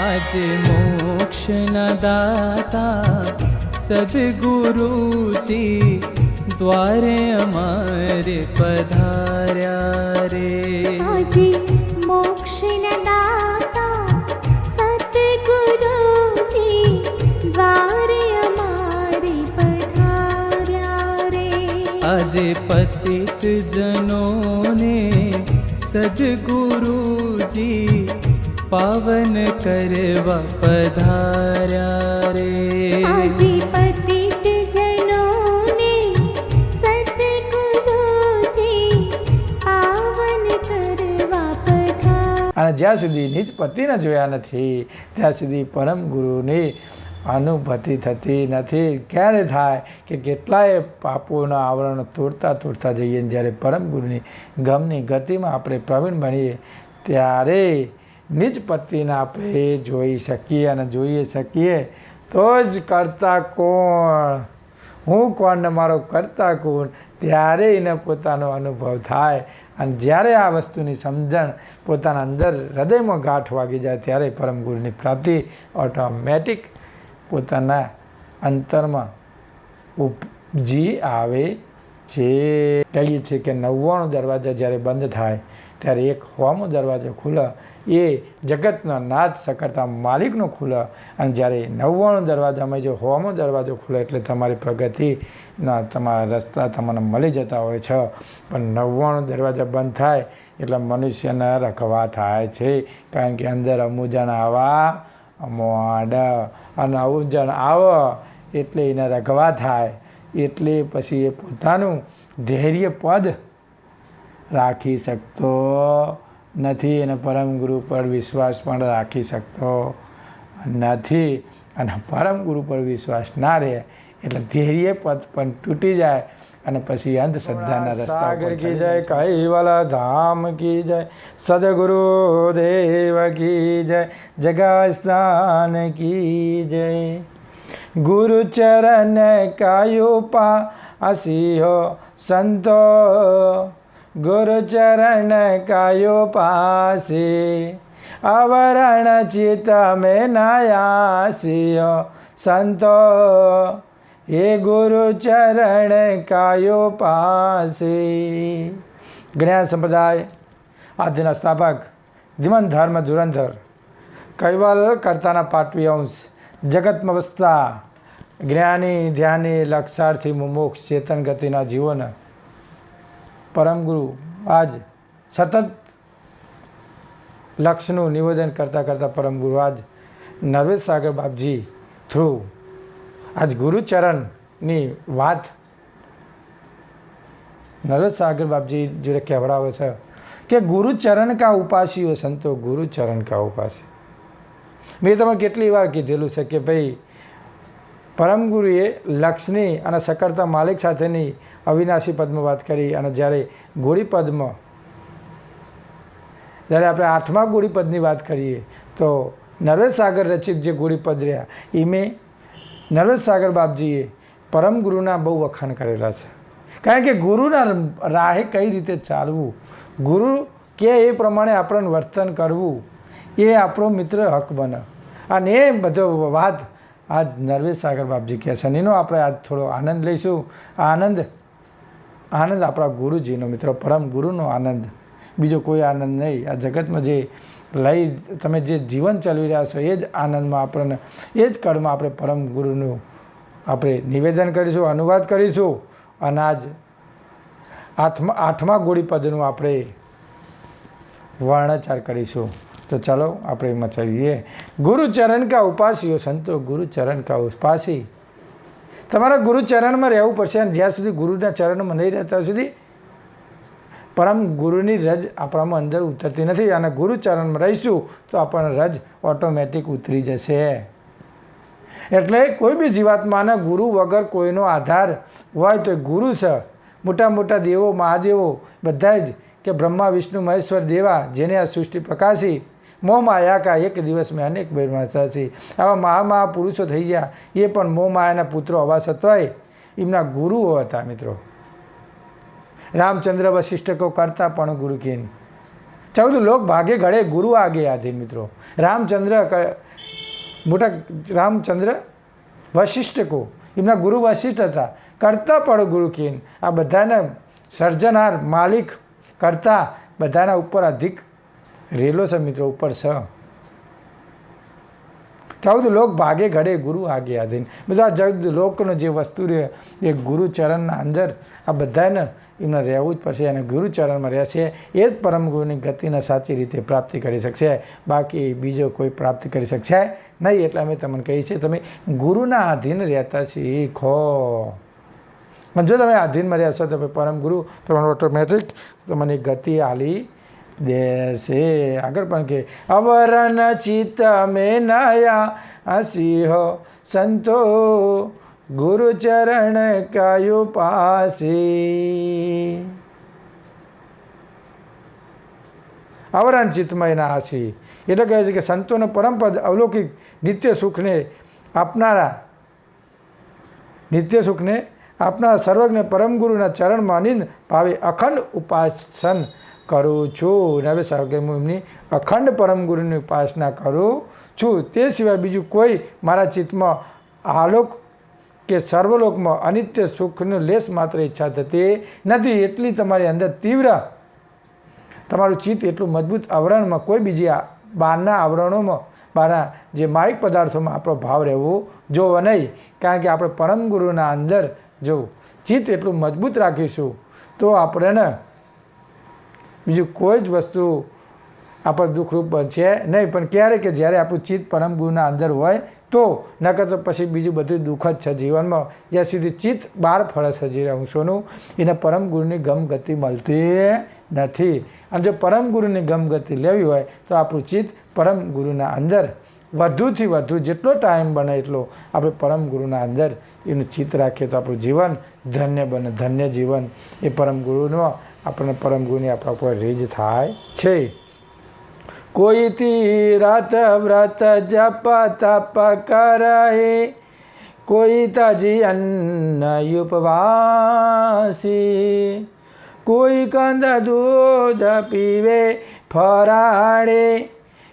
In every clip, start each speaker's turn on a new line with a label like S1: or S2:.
S1: अजे मोक्ष न सद्गुरु
S2: द्वार अमार पधारे मोक्ष न दाता सूजी द्वारमाधारे
S1: अजे पति तनोने सद्गुरु પાવન કરવા પધાર્યા રે
S2: આજે પતિત જનોને સતગુરુજી પાવન કરવા પધાર્યા
S3: અને જ્યાં સુધી નિજ પતિને જોયા નથી ત્યાં સુધી પરમ ગુરુની અનુભૂતિ થતી નથી. ક્યારે થાય કે કેટલાય પાપોના આવરણ તોડતા તોડતા જઈએ ને જ્યારે પરમ ગુરુની ગમની ગતિમાં આપણે પ્રવીણ બનીએ ત્યારે નિજ પતિને આપણે જોઈ શકીએ અને જોઈએ શકીએ તો જ કરતા કોણ? હું કોણ મારો કરતા કોણ? ત્યારે એને પોતાનો અનુભવ થાય. અને જ્યારે આ વસ્તુની સમજણ પોતાના અંદર હૃદયમાં ગાંઠ વાગી જાય ત્યારે પરમ ગુરુની પ્રાપ્તિ ઓટોમેટિક પોતાના અંતરમાં ઉપજી આવે છે. કહીએ છીએ કે નવ્વાણું દરવાજા જ્યારે બંધ થાય, ત્યારે એક હોમો દરવાજો ખુલે એ જગતનો નાથ સકરતા માલિકનો ખુલે અને જ્યારે નવ્વાણું દરવાજામાં જો હોમો દરવાજો ખુલે એટલે તમારી પ્રગતિના તમારા રસ્તા તમને મળી જતા હોય છે. પણ નવ્વાણું દરવાજા બંધ થાય, એટલે મનુષ્યને રખવા થાય છે. કારણ કે અંદર અમુજણ આવા મોડ અને અમુજણ આવો, એટલે એને રખવા થાય. એટલે પછી એ પોતાનું ધૈર્ય પદ રાખી શકતો નથી અને પરમ ગુરુ પર વિશ્વાસ પણ રાખી શકતો નથી. અને પરમ ગુરુ પર વિશ્વાસ ના રહે એટલે ધૈર્ય પદ પણ તૂટી જાય અને પછી અંધશ્રદ્ધાના રસ્તા કી જય કૈવલા ધામ કી જય સદગુરુ દેવ કી જય જગા સ્થાન કી જય. ગુરુ ચરણ કાયો પા સંતો ગુરુ ચરણ કાયો પાસે આવરણ ચિત મેં નાયાસિયો સંતો હે ગુરુચરણ કાયો પાસે જ્ઞાન સંપ્રદાય આદિના સ્થાપક ધીમન ધર્મ ધુરંધર કૈવલ કરતાના પાટવી અંશ જગતમાં વસતા જ્ઞાની ધ્યાની લક્ષાર્થી મુમોક્ષ ચેતન ગતિના જીવન પરમ ગુરુ આજ સતત લક્ષનું નિવેદન કરતાં કરતાં પરમ ગુરુ આજ નરવેદ સાગર બાપજી થ્રુ આજ ગુરુચરણની વાત નરેશ સાગર બાપજી જોડે કહેવડાવે છે કે ગુરુચરણ કા ઉપાસીઓ સંતો, ગુરુચરણ કા ઉપાસી. મેં તમે કેટલી વાર કીધેલું છે કે ભાઈ પરમ ગુરુએ લક્ષ્મી અને સકરતા માલિક સાથેની અવિનાશી પદમાં વાત કરી અને જ્યારે ગોળીપદમાં જ્યારે આપણે આઠમા ગોળીપદની વાત કરીએ, તો નરેશ સાગર રચિત જે ગોળીપદ રહ્યા એમે નરેશ સાગર બાપજીએ પરમ ગુરુના બહુ વખાણ કરેલા છે. કારણ કે ગુરુના રાહે કઈ રીતે ચાલવું? ગુરુ કે એ પ્રમાણે આપણને વર્તન કરવું? એ આપણો મિત્ર હક બને. અને એ બધો વાત આજ નરવેશ સાગર બાપજી કહે છે. અને એનો આપણે આજ થોડો આનંદ લઈશું. આ આનંદ આનંદ આપણા ગુરુજીનો મિત્રો, પરમ ગુરુનો આનંદ. બીજો કોઈ આનંદ નહીં. આ જગતમાં જે લઈ તમે જે જીવન ચલાવી રહ્યા છો, એ જ આનંદમાં આપણને, એ જ કળમાં આપણે પરમ ગુરુનું આપણે નિવેદન કરીશું, અનુવાદ કરીશું અને આજ આઠમા આઠમા ગોળીપદનું આપણે વર્ણચાર કરીશું. તો ચાલો આપણે એમાં ચલીએ. ગુરુચરણ કા ઉપાસીઓ સંતો, ગુરુચરણ કા ઉપાસી. તમારા ગુરુચરણમાં રહેવું પડશે અને જ્યાં સુધી ગુરુના ચરણમાં નહીં રહેતા સુધી પરમ ગુરુની રજ આપણામાં અંદર ઉતરતી નથી અને ગુરુચરણમાં રહીશું તો આપણને રજ ઓટોમેટિક ઉતરી જશે. એટલે કોઈ બી જીવાત્માના ગુરુ વગર કોઈનો આધાર હોય તો ગુરુ છે. મોટા મોટા દેવો, મહાદેવો બધા જ કે બ્રહ્મા, વિષ્ણુ, મહેશ્વર, દેવા જેને આ સૃષ્ટિ પ્રકાશી મોહ માયા કા એક દિવસ મેં અનેક બેરમાથી આવા મહા પુરુષો થઈ ગયા. એ પણ મોહમાયાના પુત્રો હોવા સત્વાય એમના ગુરુઓ હતા મિત્રો. રામચંદ્ર વશિષ્ઠકો કરતા પણ ગુરુ કેન ચૌદ લોક ભાગે ઘડે ગુરુ આગે આધીન મિત્રો. રામચંદ્ર મોટા રામચંદ્ર વશિષ્ઠકો, એમના ગુરુ વશિષ્ઠ હતા. કરતા પણ ગુરુ કીન આ બધાને સર્જનાર માલિક કરતા બધાના ઉપર અધિક રેલો છે મિત્રો, ઉપર છ. ચૌદ લોક ભાગે ઘડે ગુરુ આગે આધીન. બધા ચૌદ લોકનો જે વસ્તુ રહે, એ ગુરુ ચરણના અંદર આ બધાને એમને રહેવું જ પડશે અને ગુરુ ચરણમાં રહેશે. એ જ પરમ ગુરુની ગતિને સાચી રીતે પ્રાપ્તિ કરી શકશે. બાકી બીજો કોઈ પ્રાપ્તિ કરી શકશે નહીં એટલે અમે તમને કહીએ છીએ, તમે ગુરુના આધીન રહેતા શીખો. પણ જો તમે આધીનમાં રહેશો તો પછી પરમ ગુરુ, તમારો ઓટોમેટિક તમને ગતિ આલી દેશે. આગળ પણ કે અવરન ચિત્ત મે નાયા સિંહ સંતો ગુરુ ચરણ કાયુ પાસે. અવરણ ચિત્તમય ના આસી એટલે કહે છે કે સંતોનો પરમપદ અવલૌકિક નિત્ય સુખને આપનારા, નિત્ય સુખને આપના સર્વજ્ઞ પરમ ગુરુના ચરણમાં અનિંદ ભાવે અખંડ ઉપાસન કરું છું. અને હવે કે હું એમની અખંડ પરમ ગુરુની ઉપાસના કરું છું. તે સિવાય બીજું કોઈ મારા ચિત્તમાં આલોક કે સર્વલોકમાં અનિત્ય સુખનું લેશ માત્ર ઈચ્છા થતી નથી. એટલી તમારી અંદર તીવ્ર તમારું ચિત્ત એટલું મજબૂત આવરણમાં કોઈ બીજી બહારના આવરણોમાં, બહારના જે માયિક પદાર્થોમાં આપણો ભાવ રહેવો જોવો નહીં. કારણ કે આપણે પરમ ગુરુના અંદર જો ચિત્ત એટલું મજબૂત રાખીશું, તો આપણને બીજું કોઈ જ વસ્તુ આપણ દુઃખરૂપ બનશે નહીં, પણ ક્યારે કે જ્યારે આપણું ચિત્ત પરમ ગુરુના અંદર હોય, તો નકર તો પછી બીજું બધું દુઃખ જ છે જીવનમાં. જ્યાં સુધી ચિત્ત બહાર ફળે છે જે અંશોનું એને પરમ ગુરુની ગમગતિ મળતી નથી. અને જો પરમ ગુરુની ગમગતિ લેવી હોય, તો આપણું ચિત્ત પરમ ગુરુના અંદર, વધુથી વધુ જેટલો ટાઈમ બને એટલો આપણે પરમ ગુરુના અંદર એનું ચિત્ત રાખીએ તો આપણું જીવન ધન્ય બને, ધન્ય જીવન. એ પરમ ગુરુનો આપણને પરમ ગુરુની આપણા ઉપર રીજ થાય છે. કોઈ રાત વ્રત જપ તપ કરે, કોઈ તજી અન્ન ઉપવાસી, કોઈ કંદ દૂધ પીવે ફરાડે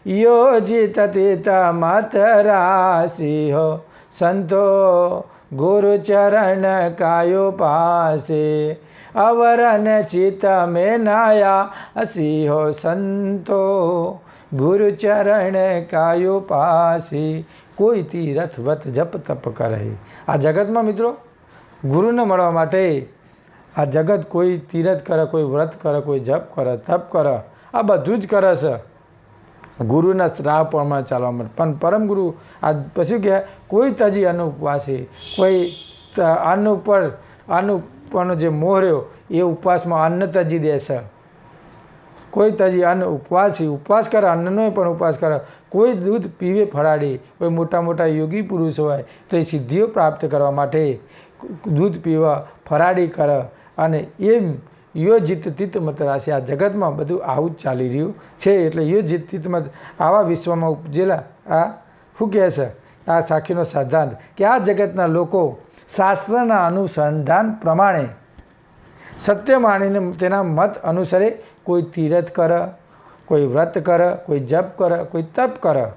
S3: યોજિત તીત મત રાશિ હો, સંતો ગુરુ ચરણ કાયો પાસે. અવરન ચિત મે નાયા સિંહો સંતો ગુરુ ચરણ કાયો પાસી કોઈ તીરથ વત જપ તપ કરે આ જગતમાં મિત્રો, ગુરુને મળવા માટે આ જગત કોઈ તીરથ કરે, કોઈ વ્રત કરે, કોઈ જપ કરે, તપ કરે, આ બધું જ કરે છે. ગુરુના શ્રાવ પ્રમાણે ચાલવા માટે. પણ પરમ ગુરુ આ પછી કહે કોઈ તજી અનુપવાસી કોઈ ત- અન્ન ઉપર ઉપરનો જે મોહ રહ્યો, એ ઉપવાસમાં અન્ન તજી દેશે કોઈ તજી અન્ન ઉપવાસી ઉપવાસ કરે અન્નનો પણ ઉપવાસ કરે. કોઈ દૂધ પીવે ફરાડી કોઈ મોટા મોટા યોગી પુરુષ હોય, તો એ સિદ્ધિઓ પ્રાપ્ત કરવા માટે દૂધ પીવા ફરાડી કરે અને એમ યોજિત તિતમત રાશિ આ જગતમાં બધું આવું જ ચાલી રહ્યું છે. એટલે યોજિત તિતમત આવા વિશ્વમાં ઉપજેલા આ શું કહે છે? આ સાખીનો સિદ્ધાંત કે આ જગતના લોકો શાસ્ત્રના અનુસંધાન પ્રમાણે સત્ય માનીને તેના મત અનુસારે, કોઈ તીરથ કર, કોઈ વ્રત કર, કોઈ જપ કર, કોઈ તપ કર,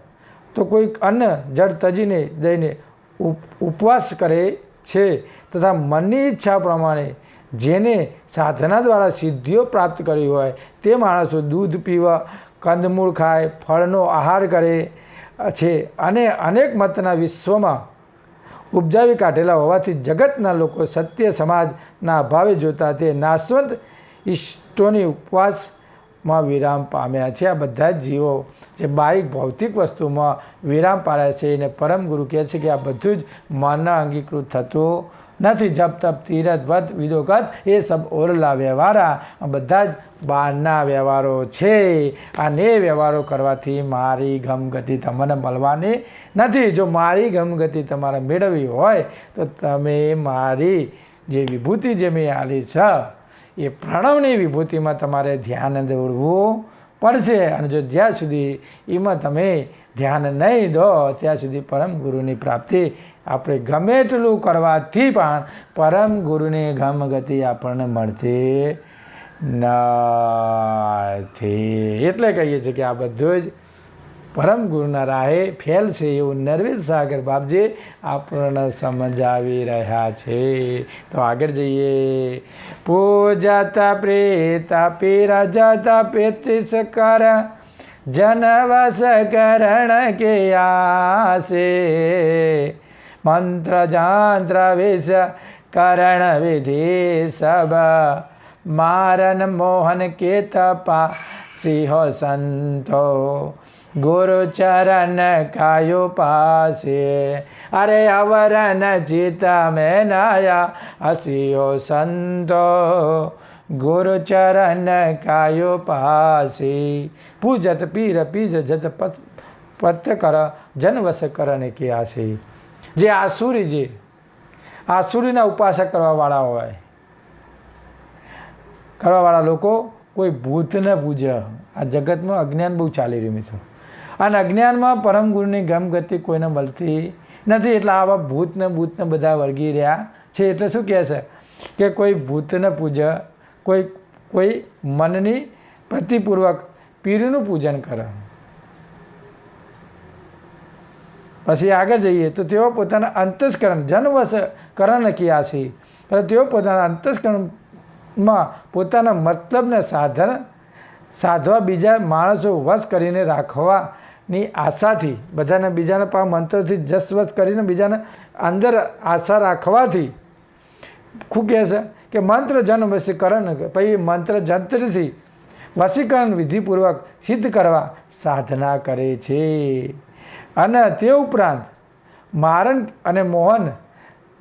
S3: તો કોઈ અન્ન જળ તજીને દઈને ઉપ- ઉપવાસ કરે છે તથા મનની ઈચ્છા પ્રમાણે જેને સાધના દ્વારા સિદ્ધિઓ પ્રાપ્ત કરી હોય, તે માણસો દૂધ પીવા, કંદમૂળ ખાય, ફળનો આહાર કરે છે અને અનેક મતના વિશ્વમાં ઉપજાવી કાઢેલા હોવાથી જગતના લોકો સત્ય સમાજના અભાવે જોતા તે નાશવંત ઇષ્ટોની ઉપવાસમાં વિરામ પામ્યા છે. આ બધા જ જીવો જે બાહિક ભૌતિક વસ્તુમાં વિરામ પાડ્યા છે, એને પરમ ગુરુ કહે છે કે આ બધું જ મનના અંગીકૃત થતું નથી જપ તપ તીરથ વધ વિદોગત એ સબ ઓરલા વ્યવહારા. બધા જ બહારના વ્યવહારો છે. અને એ વ્યવહારો કરવાથી મારી ગમગતિ તમને મળવાની નથી. જો મારી ગમગતિ તમારે મેળવવી હોય, તો તમે મારી જે વિભૂતિ જે મેં આલી છે, એ પ્રણવની વિભૂતિમાં તમારે ધ્યાન દોડવું પડશે. અને જો જ્યાં સુધી એમાં તમે ધ્યાન નહીં દો, ત્યાં સુધી પરમ ગુરુની પ્રાપ્તિ આપણે ગમે એટલું કરવાથી પણ પરમ ગુરુની ગમગતિ આપણને મળતી નથી. એટલે કહીએ છીએ કે આ બધું જ પરમ ગુરુના રાહે ફેલ છે એવું નરવેશ સાગર બાપજી આપણને સમજાવી રહ્યા છે. તો આગળ જઈએ. પૂજાતા પ્રેતા પીરા જાતા પેતિસ કર જનવસ કરણ કે આસે મંત્ર જાંત્ર વિષ કરણ વિધિ સબ મારન મોહન કે તપા સિંહ સંતો ગુરુ ચરણ કાયો પાસે અરે અવરન ચિત મેં નાયા હસિયો સંતો ગુરુ ચરણ કાયો પાસે પૂજત પીર પીજ જત પત પત કર જનવસ કરને કે આશે જે આસુરી જે આસુરીના ઉપાસક કરવાવાળા હોય. કરવાવાળા લોકો કોઈ ભૂતને પૂજે. આ જગતમાં અજ્ઞાન બહુ ચાલી રહ્યું મિત્રો. અને અજ્ઞાનમાં પરમ ગુરુની ગમગતિ કોઈને મળતી નથી. એટલે આવા ભૂતને ભૂતને બધા વળગી રહ્યા છે. એટલે શું કહે છે? કે કોઈ ભૂતને પૂજે. કોઈ કોઈ મનની પ્રતિપૂર્વક પીરનું પૂજન કરે. પછી આગળ જઈએ, તો તેઓ પોતાના અંતસ્કરણ જન્મવશ કરણ કિયાસી એટલે તેઓ પોતાના અંતસ્કરણમાં પોતાના મતલબને સાધન, સાધવા બીજા માણસો વશ કરીને રાખવાની આશાથી, બધાને બીજાને પા મંત્રથી જસવશ કરીને બીજાને અંદર આશા રાખવાથી, શું કહે છે કે મંત્ર જન વશીકરણ પછી મંત્ર જંત્રથી વશીકરણ વિધિપૂર્વક સિદ્ધ કરવા સાધના કરે છે. અને તે ઉપરાંત મારણ અને મોહન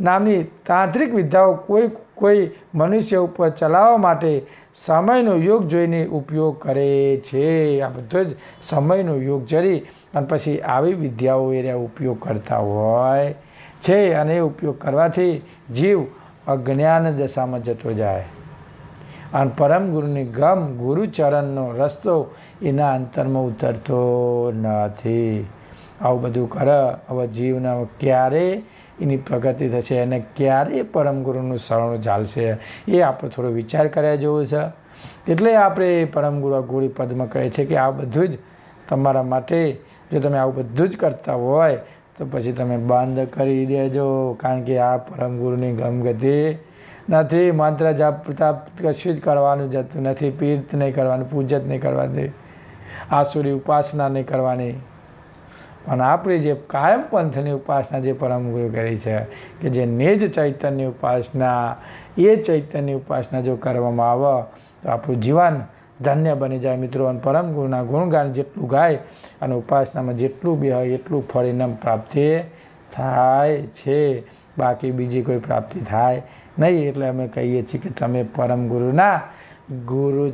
S3: નામની તાંત્રિક વિદ્યાઓ કોઈ કોઈ મનુષ્ય ઉપર ચલાવવા માટે સમયનો યોગ જોઈને ઉપયોગ કરે છે. આ બધો જ સમયનો યોગ જરી અને પછી આવી વિદ્યાઓ એ ઉપયોગ કરતા હોય છે અને એ ઉપયોગ કરવાથી જીવ અજ્ઞાન દશામાં જતો જાય. અને પરમ ગુરુની ગમ ગુરુચરણનો રસ્તો એના અંતરમાં ઉતરતો નથી. આવું બધું કરે હવે જીવને ક્યારે એની પ્રગતિ થશે અને ક્યારે પરમ ગુરુનું શરણું ચાલશે એ આપણે થોડો વિચાર કર્યા જેવો છે. એટલે આપણે પરમ ગુરુ ગુરી પદમાં કહે છે કે આ બધું જ તમારા માટે, જો તમે આવું બધું જ કરતા હોય, તો પછી તમે બંધ કરી દેજો. કારણ કે આ પરમ ગુરુની ગમગતિ નથી. મંત્ર જાપ તાપ કશું જ કરવાનું જતું નથી. પીર્ત નહીં કરવાનું પૂજત નહીં કરવાની, આસુરી ઉપાસના નહીં કરવાની. પણ આપણી જે કાયમ પંથની ઉપાસના જે પરમ ગુરુ કરી છે, કે જે નિજ ચૈતન્ય ઉપાસના, એ ચૈતન્ય ઉપાસના જો કરવામાં આવે, તો આપણું જીવન ધન્ય બની જાય મિત્રો. અને પરમ ગુરુના ગુણગાન જેટલું ગાય અને ઉપાસનામાં જેટલું બી હોય, એટલું પરિણામ પ્રાપ્તિ થાય છે. બાકી બીજી કોઈ પ્રાપ્તિ થાય નહીં એટલે અમે કહીએ છીએ કે તમે પરમ ગુરુના ગુરુ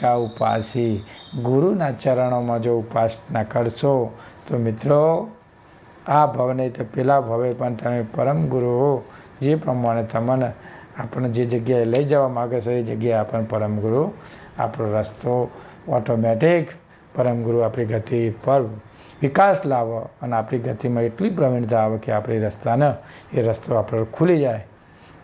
S3: કા ઉપાસી. ગુરુના ચરણોમાં જો ઉપાસના કરશો તો મિત્રો, આ ભવ નહીં તો પેલા ભવે પણ તમે પરમ ગુરુ જે પ્રમાણે તમને આપણને જે જગ્યાએ લઈ જવા માગે છે એ જગ્યાએ આપણને પરમ ગુરુ. આપણો રસ્તો ઓટોમેટિક પરમ ગુરુ આપણી ગતિ પર વિકાસ લાવો અને આપણી ગતિમાં એટલી પ્રવીણતા આવે કે આપણી રસ્તાને એ રસ્તો આપણો ખુલી જાય.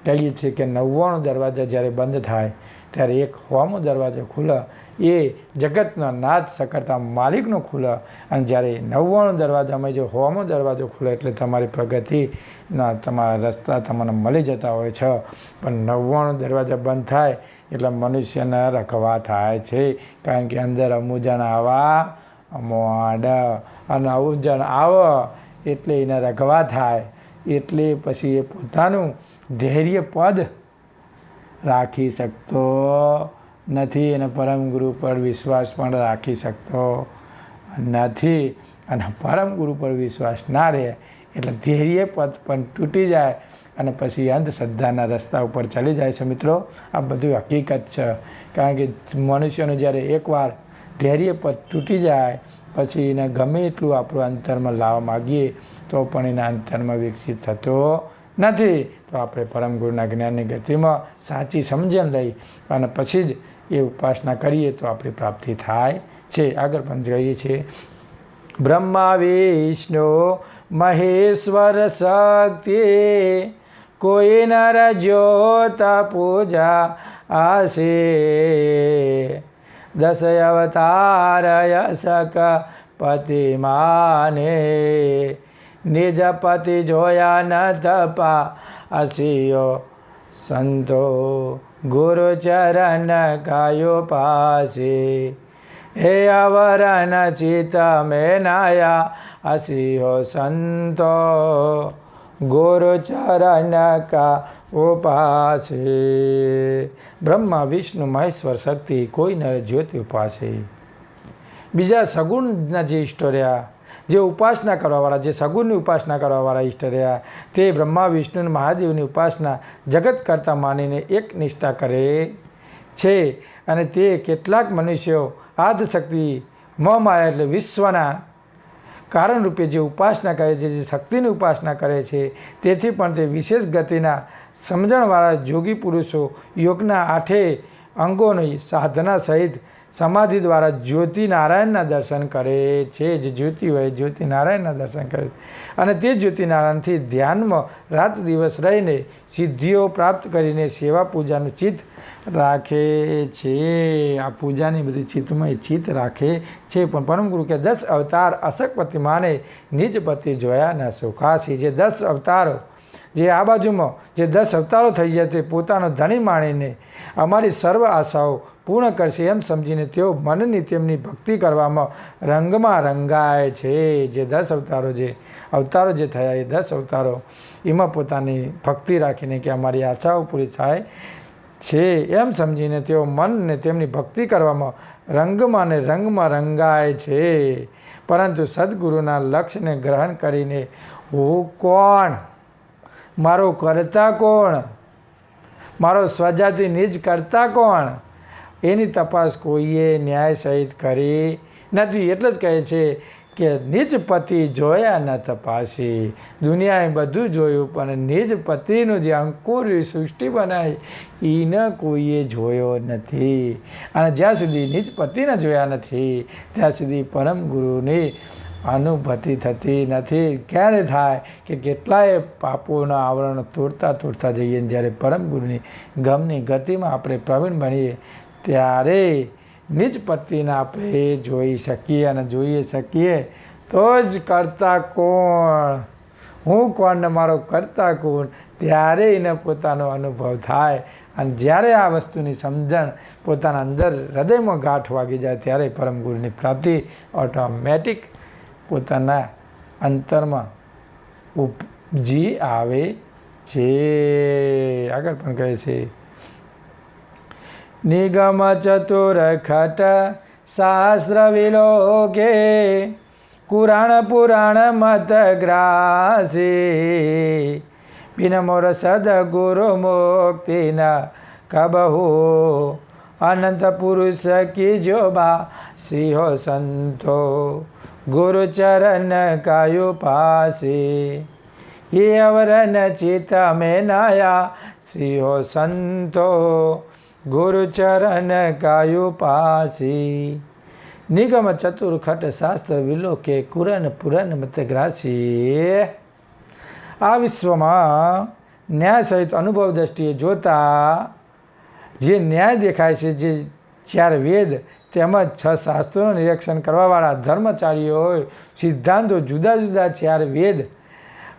S3: કહીએ છીએ કે નવ્વાણું દરવાજા જ્યારે બંધ થાય, ત્યારે એક હોમો દરવાજો ખુલે એ જગતનો નાદ સકરતા માલિકનો ખુલે અને જ્યારે નવ્વાણું દરવાજામાં જો હોમો દરવાજો ખુલે એટલે તમારી પ્રગતિના તમારા રસ્તા તમને મળી જતા હોય છે. પણ નવ્વાણું દરવાજા બંધ થાય એટલે મનુષ્યને રખવા થાય છે. કારણ કે અંદર અમુજણ આવા મોડ અને અમુજણ આવો એટલે એને રખવા થાય. એટલે પછી એ પોતાનું ધૈર્ય પદ રાખી શકતો નથી અને પરમ ગુરુ પર વિશ્વાસ પણ રાખી શકતો નથી. અને પરમ ગુરુ પર વિશ્વાસ ના રહે એટલે ધૈર્ય પદ પણ તૂટી જાય અને પછી અંધશ્રદ્ધાના રસ્તા ઉપર ચાલી જાય છે મિત્રો. આ બધું હકીકત છે. કારણ કે મનુષ્યનું જ્યારે એકવાર ધૈર્ય પદ તૂટી જાય, પછી એને ગમે એટલું આપણું અંતરમાં લાવવા માગીએ, તો પણ એના અંતરમાં વિકસિત થતો નથી. તો આપણે પરમ ગુરુના જ્ઞાનની ગતિમાં સાચી સમજણ લઈ અને પછી જ એ ઉપાસના કરીએ તો આપણી પ્રાપ્તિ થાય છે. આગળ પણ કહીએ છીએ. બ્રહ્મા, વિષ્ણુ, મહેશ્વર શક્તિ, કોઈ નર જ્યોતા પૂજા આશે. દસ અવતાર યશક પતિ માને. નિજ પતિ જોયા ન તપા અસિયો સંતો ગુરુ ચરણ કાયો પાસે. હે અવરન ચિત મેં નાયા અસિયો સંતો. ગુરુ ચરણ કા ઉપાસે. બ્રહ્મા, વિષ્ણુ, મહેશ્વર શક્તિ કોઈ ન જ્યોતિ ઉપાસે. બીજા સગુણના જે ઈષ્ટ રહ્યા જે ઉપાસના કરવાવાળા, જે સગુણની ઉપાસના કરવાવાળા ઈષ્ટ રહ્યા, તે બ્રહ્મા, વિષ્ણુ મહાદેવની ઉપાસના જગત કરતાં માનીને એક નિષ્ઠા કરે છે. અને તે કેટલાક મનુષ્યો આદશક્તિ, મમાયા એટલે વિશ્વના કારણરૂપે જે ઉપાસના કરે છે, જે શક્તિની ઉપાસના કરે છે, તેથી પણ તે વિશેષ ગતિના સમજણવાળા જોગી પુરુષો યોગના આઠે અંગોની સાધના સહિત સમાધિ દ્વારા જ્યોતિ નારાયણના દર્શન કરે છે. જે જ્યોતિ હોય જ્યોતિ નારાયણના દર્શન કરે છે. અને તે જ્યોતિ નારાયણથી ધ્યાનમાં રાત દિવસ રહીને સિદ્ધિઓ પ્રાપ્ત કરીને સેવા પૂજાનું ચિત્ત રાખે છે. આ પૂજાની બધી ચિત્તમાં ચિત્ત રાખે છે. પણ પરમ ગુરુ કે દસ અવતાર અશકપતિ માને નિજ પતિ જોયા ન સુખાસી જે દસ અવતારો જે આ બાજુમાં જે દસ અવતારો થઈ જાય તે પોતાનો ધણી માણીને અમારી સર્વ આશાઓ પૂર્ણ કરશે એમ સમજીને તેઓ મનની તેમની ભક્તિ કરવામાં રંગમાં રંગાય છે. જે દસ અવતારો જે અવતારો જે થયા એ દસ અવતારો એમાં પોતાની ભક્તિ રાખીને કે અમારી આશાઓ પૂરી થાય છે એમ સમજીને તેઓ મનને તેમની ભક્તિ કરવામાં રંગમાં ને રંગમાં રંગાય છે. પરંતુ સદગુરુના લક્ષ્યને ગ્રહણ કરીને હું કોણ? મારો કરતા કોણ? મારો સ્વજાતિ નિજ કરતા કોણ? એની તપાસ કોઈએ ન્યાય સહિત કરી નથી. એટલે જ કહે છે કે નિજ પતિ જોયા ન તપાસી. દુનિયાએ બધું જોયું, પણ નિજ પતિનું જે અંકુર સૃષ્ટિ બનાવી એને કોઈએ જોયો નથી. અને જ્યાં સુધી નિજ પતિને જોયા નથી, ત્યાં સુધી પરમ ગુરુની અનુભૂતિ થતી નથી. ક્યારે થાય કે કેટલાય પાપોના આવરણ તોડતા તોડતા જઈએ જ્યારે પરમ ગુરુની ગમની ગતિમાં આપણે પ્રવીણ બનીએ, ત્યારે નિજ પત્તિને આપણે જોઈ શકીએ અને જોઈએ શકીએ. તો જ કરતા કોણ? હું કોણ ને મારો કરતા કોણ? ત્યારે એને પોતાનો અનુભવ થાય. અને જ્યારે આ વસ્તુની સમજણ પોતાના અંદર હૃદયમાં ગાંઠ વાગી જાય, ત્યારે પરમ ગુરુની પ્રાપ્તિ ઓટોમેટિક પોતાના અંતરમાં ઉપજી આવે છે. આગળ પણ કહે છે. નિગમ ચતુર ખટ શાસ્ત્ર વિલોકે કુરાણ પુરાણ મત મોર સદ સદગુરુ મુક્તિના કબહુ. અનંત પુરુષ કી જોબા સિંહો સંતો. ગુરુ ચરણ કાયુ પાસે. એ અવરન ચિત મેં નાયા. સિંહો સંતો, ગુરુચરણ કાયુ પાસી. નિગમ ચતુર ખટ શાસ્ત્ર વિલોકે કુરન પુરન મત ગ્રાસી આ વિશ્વમાં ન્યાય સહિત અનુભવ દ્રષ્ટિએ જોતા જે ન્યાય દેખાય છે, જે ચાર વેદ તેમજ છ શાસ્ત્રોનું નિરીક્ષણ કરવાવાળા ધર્મચારીઓ હોય, સિદ્ધાંતો જુદા જુદા ચાર વેદ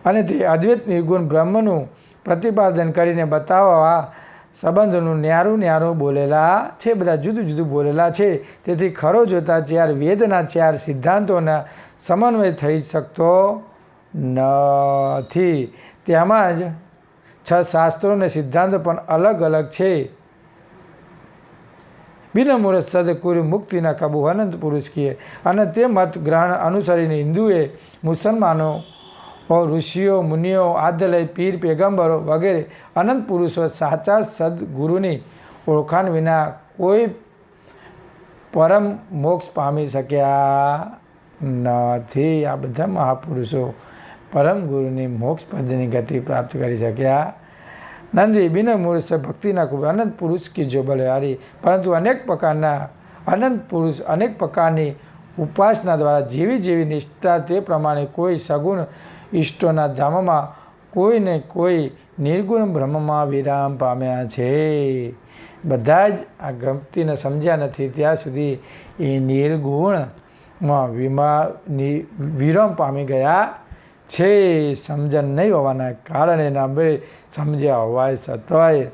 S3: અને તે અદ્વૈત નિર્ગુણ બ્રહ્મનું પ્રતિપાદન કરીને બતાવવા સંબંધોનું ન્યારું ન્યારું બોલેલા છે, બધા જુદું જુદું બોલેલા છે. તેથી ખરો જોતા ચાર વેદના ચાર સિદ્ધાંતોના સમન્વય થઈ શકતો નથી. તેમાં જ છ શાસ્ત્રો અને સિદ્ધાંતો પણ અલગ અલગ છે. બિનમુહૂર્ત સદકુરુ મુક્તિના કાબુ અનંત પુરુષ કીએ અને તે મત ગ્રહણ અનુસરીને હિન્દુએ, મુસલમાનો ઋષિઓ, મુનિઓ આદલય પીર, પેગંબરો વગેરે અનંત પુરુષો સાચા સદગુરુની ઓળખાણ વિના કોઈ પરમ મોક્ષ પામી શક્યા નથી. આ બધા મહાપુરુષો પરમ ગુરુની મોક્ષ પદની ગતિ પ્રાપ્ત કરી શક્યા નંદી બિન પુરુષ ભક્તિના ખૂબ અનંત પુરુષ કી જો બલહારી પરંતુ અનેક પ્રકારના અનંત પુરુષ અનેક પ્રકારની ઉપાસના દ્વારા જેવી જેવી નિષ્ઠા તે પ્રમાણે કોઈ સગુણ ઈષ્ટોના ધામમાં કોઈને કોઈ નિર્ગુણ બ્રહ્મમાં વિરામ પામ્યા છે. બધા જ આ ગમતીને સમજ્યા નથી. ત્યાં સુધી એ નિર્ગુણમાં વિમા વિરામ પામી ગયા છે, સમજણ નહીં હોવાના કારણે નામે સમજ્યા હોવાય સતવાય.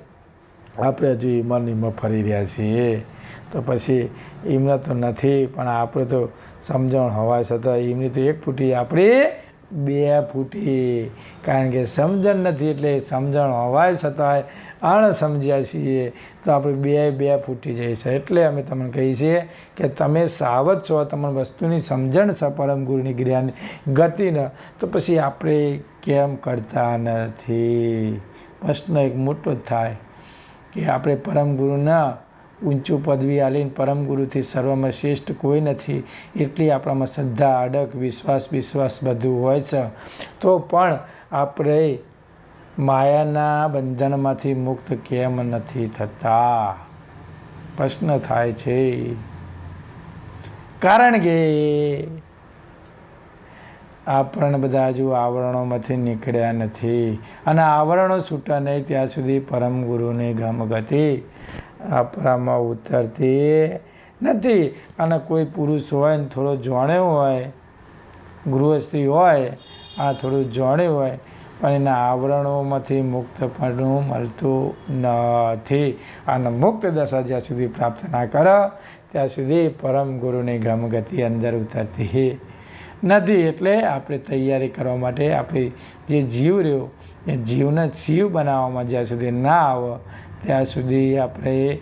S3: આપણે હજુ ઈમાનની માં ફરી રહ્યા છીએ. તો પછી એમને તો નથી, પણ આપણે તો સમજણ હોવાય છતાં એમની તો એક ફૂટી આપણી બે ફૂટી. કારણ કે સમજણ નથી એટલે સમજણ હોવાય છતાંય અણ સમજ્યા છીએ તો આપણે બે બે ફૂટી જઈએ છે. એટલે અમે તમને કહીએ છીએ કે તમે સાવધ છો તમને વસ્તુની સમજણ છે પરમ ગુરુની જ્ઞાનની ગતિને. તો પછી આપણે કેમ કરતા નથી? પ્રશ્ન એક મોટો થાય કે આપણે પરમ ગુરુના ઊંચું પદવી આલીને પરમ ગુરુથી સર્વમાં શ્રેષ્ઠ કોઈ નથી, એટલી આપણામાં શ્રદ્ધા અડક વિશ્વાસ વિશ્વાસ બધું હોય છે. તો પણ આપણે માયાના બંધનમાંથી મુક્ત કેમ નથી થતા? પ્રશ્ન થાય છે. કારણ કે આપણને બધા હજુ આવરણોમાંથી નીકળ્યા નથી અને આવરણો છૂટા નહીં, ત્યાં સુધી પરમ ગુરુની ગમગતિ આપણામાં ઉતરતી નથી. અને કોઈ પુરુષ હોય ને થોડો જાણ્યો હોય, ગૃહસ્થી હોય, આ થોડું જાણ્યું હોય, પણ એના આવરણોમાંથી મુક્તપણું મળતું નથી. અને મુક્ત દશા જ્યાં સુધી પ્રાપ્ત ના કરો, ત્યાં સુધી પરમ ગુરુની ગમગતિ અંદર ઉતરતી નથી. એટલે આપણે તૈયારી કરવા માટે આપણે જે જીવ રહ્યો, એ જીવને શિવ બનાવવામાં જ્યાં સુધી ના આવે ત્યાં સુધી આપણે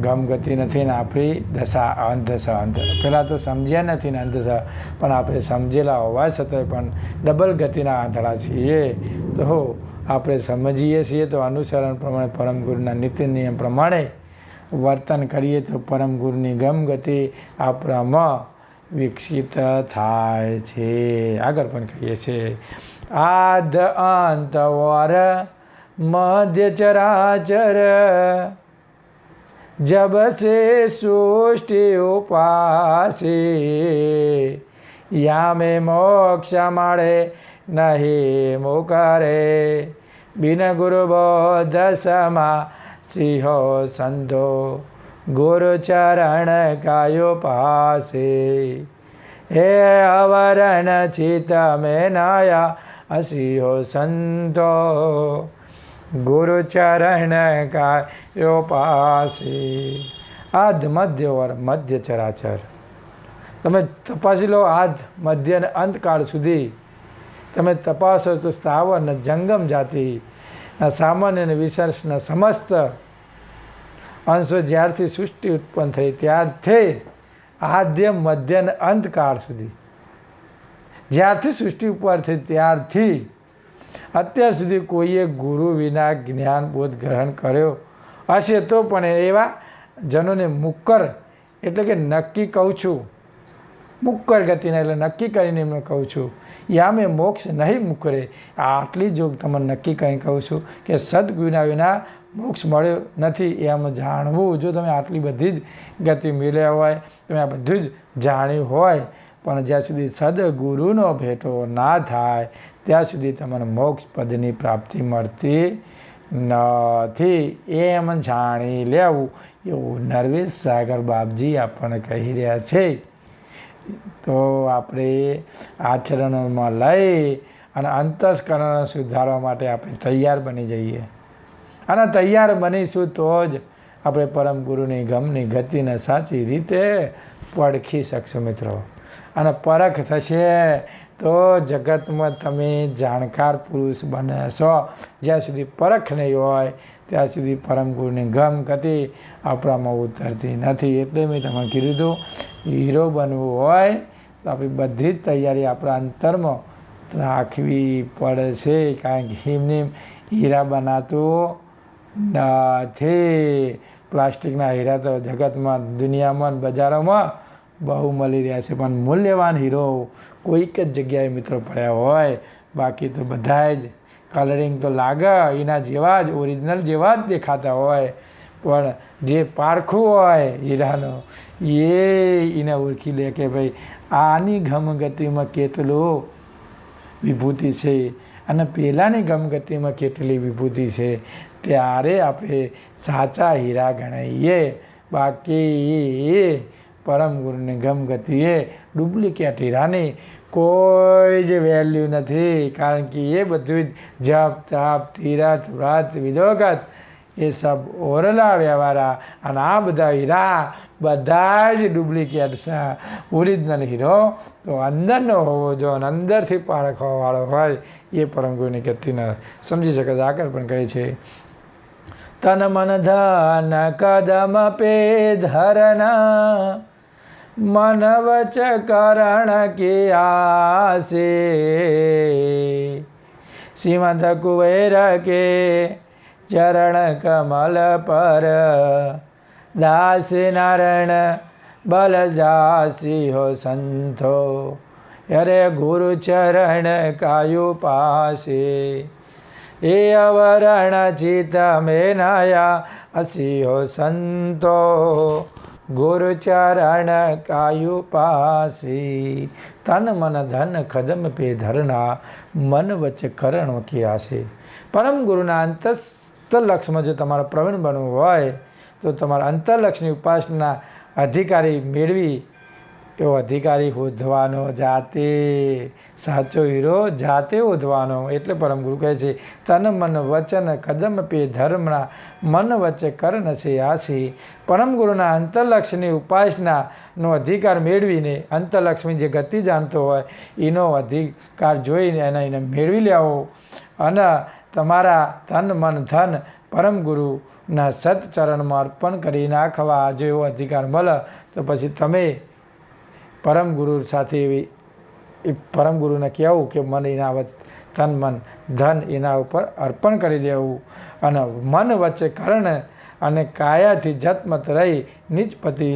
S3: ગમગતિ નથી ને આપણી દશા અંધશા અંધ. પહેલાં તો સમજ્યા નથી ને અંધશા પણ આપણે સમજેલા હોવા છતાંય પણ ડબલ ગતિના આંધળા છીએ. તો આપણે સમજીએ છીએ તો અનુસરણ પ્રમાણે પરમ ગુરુના નીતિ નિયમ પ્રમાણે વર્તન કરીએ તો પરમ ગુરુની ગમગતિ આપણામાં વિકસિત થાય છે. આગળ પણ કહીએ છીએ. આદ અંત વર મધ્ય ચરાચર જબ સે સૃષ્ટિ ઉપાસે યામે મોક્ષ મળે નહીં મુકરે બિન ગુરુ બોધ સમા સિંહો સંધો ગુરુ ચરણ કાયો પાસે હે અવરણ છી તમે નાયા અસિંહો સંતો ગુરુ ચરણ કાયો પાસી આધ મધ્ય વર, મધ્ય ચરાચર. તમે તપાસી લો આધ મધ્ય અને અંતકાળ સુધી. તમે તપાસો તો સ્થાવર ને જંગમ જાતિ સામાન્ય અને વિશેષના સમસ્ત. અંશો જ્યારથી સૃષ્ટિ ઉત્પન્ન થઈ ત્યારથી આદ્ય, મધ્ય અને અંતકાળ સુધી. જ્યારથી સૃષ્ટિ ઉપર થઈ ત્યારથી અત્યાર સુધી કોઈએ ગુરુ વિના જ્ઞાન બોધ ગ્રહણ કર્યો હશે તો પણ એવા જનોને મુક્કર એટલે કે નક્કી કહું છું. મુક્કર ગતિને એટલે નક્કી કરીને એમને કહું છું. યામે મોક્ષ નહીં મુકરે. આટલી જો તમને નક્કી કરીને કહું છું કે સદગુના વિના મોક્ષ મળ્યો નથી એમ જાણવું. જો તમે આટલી બધી જ ગતિ મેળ્યા હોય, તમે આ બધું જ જાણ્યું હોય, પણ જ્યાં સુધી સદગુરુનો ભેટો ના થાય ત્યાં સુધી તમને મોક્ષ પદની પ્રાપ્તિ મળતી નથી. એમ જાણી લેવું એવું નરવેશ સાગર બાપજી આપણને કહી રહ્યા છે. તો આપણે આચરણોમાં લઈ અને અંતસ્કરણ સુધારવા માટે આપણે તૈયાર બની જઈએ. અને તૈયાર બનીશું તો જ આપણે પરમ ગુરુની ગમની ગતિને સાચી રીતે પડખી શકશું મિત્રો. અને પરખ થશે તો જગતમાં તમે જાણકાર પુરુષ બનશો જ્યાં સુધી પરખ નહીં હોય, ત્યાં સુધી પરમ ગુરુની ગમ ગતિ આપણામાં ઉતરતી નથી. એટલે મેં તમને કીધું હતું હીરો બનવું હોય, તો આપણી બધી જ તૈયારી આપણા અંતરમાં રાખવી પડશે. કારણ કે હિમને હીરા બનાતું નથી. પ્લાસ્ટિકના હીરા તો જગતમાં, દુનિયામાં, બજારોમાં બહુ મળી રહ્યા છે, પણ મૂલ્યવાન હીરો કોઈક જ જગ્યાએ મિત્રો પડ્યા હોય. બાકી તો બધા જ કલરિંગ તો લાગે, એના જેવા જ ઓરિજિનલ જેવા જ દેખાતા હોય. પણ જે પારખું હોય હીરાનો, એ એને ઓળખી લે કે ભાઈ આની ગમગતિમાં કેટલું વિભૂતિ છે અને પહેલાંની ગમગતિમાં કેટલી વિભૂતિ છે, ત્યારે આપણે સાચા હીરા ગણાઈએ. બાકી એ પરમ ગુરુની ગમગતિ એ ડુપ્લિકેટ હીરાની કોઈ જ વેલ્યુ નથી, કારણ કે એ બધું જ જપ, તાપ, તીરથ, વ્રત વિદોગત એ સબ ઓરલા વ્યવહારા. અને આ બધા હીરા બધા જ ડુપ્લિકેટ છે. ઓરિજિનલ હીરો તો અંદરનો હોવો જો અને અંદરથી પારખવાવાળો હોય એ પરમ ગુરુની ગતિને સમજી શકે છે. આગળ પણ કહે છે, તન મન ધન કદમ પે ધરના મન વચ કરણ કે આસે શ્રીમંત કુવેર કે ચરણ કમલ પર? દાસ નારાયણ, બલ જાસી હો સંતો? અરે ગુરુ ચરણ કાયુ પાસે એ અવરણ ચિત મેં નાયા, અસી હો સંતો? ગુરુ ચરણ કાયુ પાસી તન મન ધન ખદમ પે ધરણા મન વચ્ચે કરણ કે પરમ ગુરુના અંતસ્તલક્ષમાં જો તમારે પ્રવીણ બનવું હોય તો તમારા અંતરલક્ષની ઉપાસના અધિકારી મેળવી એવો અધિકારી શોધવાનો જાતે, સાચો હીરો જાતે ઓધવાનો એટલે પરમ ગુરુ કહે છે, તન મન વચન કદમ પે ધર્મના મન વચ્ચે કર્ણ છે પરમ ગુરુના અંતરલક્ષની ઉપાસનાનો અધિકાર મેળવીને અંતરલક્ષ્મી જે ગતિ જાણતો હોય, એનો અધિકાર જોઈને એને એને મેળવી લેવો અને તમારા તન મન ધન પરમ ગુરુના સત્ચરણમાં અર્પણ કરી નાખવા, જો એવો અધિકાર મળે, તો પછી તમે પરમ ગુરુ સાથે એવી એ પરમ ગુરુને કહેવું કે મને એના તન મન ધન એના ઉપર અર્પણ કરી દેવું. અને મન વચ્ચે કર્ણ અને કાયાથી જતમત રહી નિજપતિ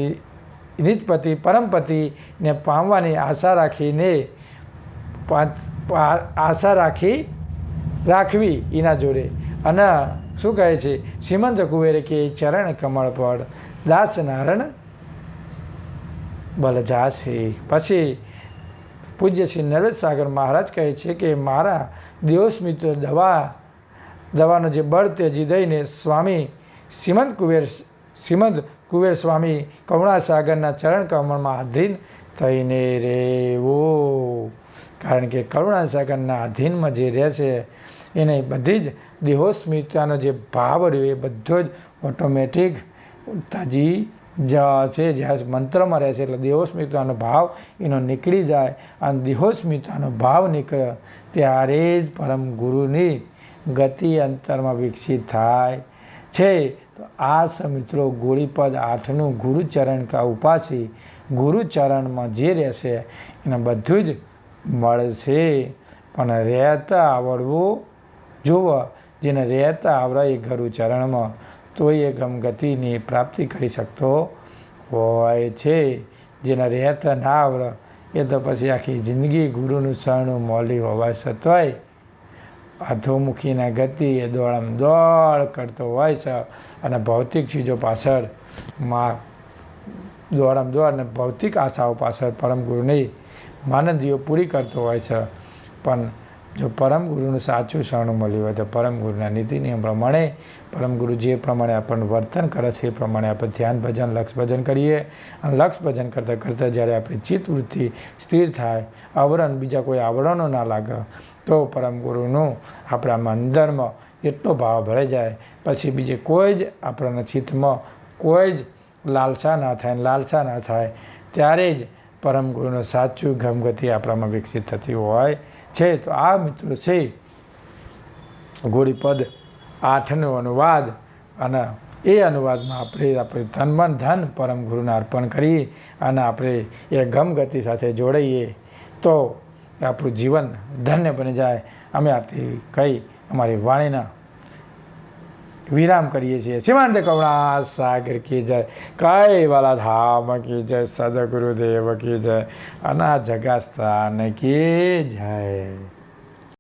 S3: નિજપતિ પરમપતિને પામવાની આશા રાખીને આશા રાખી રાખવી એના જોડે. અને શું કહે છે? શ્રીમંત કુવેરે કે ચરણ કમળ પડ. દાસ નારાયણ બલજાસી પછી પૂજ્ય શ્રી નરેશ સાગર મહારાજ કહે છે કે, મારા દેવસ્મિત્ર દવા, દવાનો જે બળ તેજી દઈને સ્વામી શ્રીમંત કુબેર શ્રીમંત કુબેર સ્વામી કરુણાસાગરના ચરણ કમળમાં આધીન થઈને રહેવો. કારણ કે કરુણાસાગરના આધીનમાં જે રહેશે, એને બધી જ દેહોસ્મિતાનો જે ભાવ રહ્યો, એ બધો જ ઓટોમેટિક તાજી જશે જ્યારે મંત્રમાં રહેશે એટલે દેહોસ્મિતાનો ભાવ એનો નીકળી જાય અને દેહોસ્મિતાનો ભાવ નીકળે, ત્યારે જ પરમ ગુરુની ગતિ અંતરમાં વિકસિત થાય છે. તો આ સમિત્રો ગોળીપદ આઠનું ગુરુચરણ કા ઉપાસી ગુરુચરણમાં જે રહેશે એને બધું જ મળશે. પણ રહેતા આવડવું જુઓ જેને રહેતા આવડે એ ગુરુચરણમાં તો એ ગમગતિની પ્રાપ્તિ કરી શકતો હોય છે. જેના રહેતા ના આવડે એ તો પછી આખી જિંદગી ગુરુનું શરણું મોલી હોવા છતાંય અધોમુખીના ગતિ એ દોડમ દોડ કરતો હોય છે અને ભૌતિક ચીજો પાછળમાં દોડમ દોડ અને ભૌતિક આશાઓ પાછળ પરમ ગુરુની માનંદીઓ પૂરી કરતો હોય છે. પણ જો પરમ ગુરુનું સાચું શરણું મળ્યું હોય તો પરમ ગુરુના નીતિ નિયમ પ્રમાણે, પરમ ગુરુ જે પ્રમાણે આપણને વર્તન કરે છે એ પ્રમાણે આપણે ધ્યાન ભજન, લક્ષ ભજન કરીએ. અને લક્ષ ભજન કરતાં કરતાં જ્યારે આપણી ચિત્તવૃત્તિ સ્થિર થાય, આવરણ બીજા કોઈ આવરણો ના લાગે, તો પરમ ગુરુનું આપણામાં અંદરમાં એટલો ભાવ ભરાઈ જાય. પછી બીજે કોઈ જ આપણાના ચિત્તમાં કોઈ જ લાલસા ના થાય લાલસા ના થાય, ત્યારે જ પરમ ગુરુનું સાચું ગમગતિ આપણામાં વિકસિત થતી હોય. છે તો આ મિત્રો છે ગોળીપદ આઠનો અનુવાદ અને એ અનુવાદમાં આપણે આપણે ધન મન ધન પરમ ગુરુને અર્પણ કરી અને આપણે એ ગમગતિ સાથે જોડાઈએ તો આપણું જીવન ધન્ય બની જાય. અમે આટલી કહી અમારી વાણીના વિરામ કરીએ છીએ. શ્રીમંત કરુણા સાગર કી જય. કઈ વાલા ધામ કી જય. સદગુરુદેવ કી જય. અના જગાસ્થાન કી જય.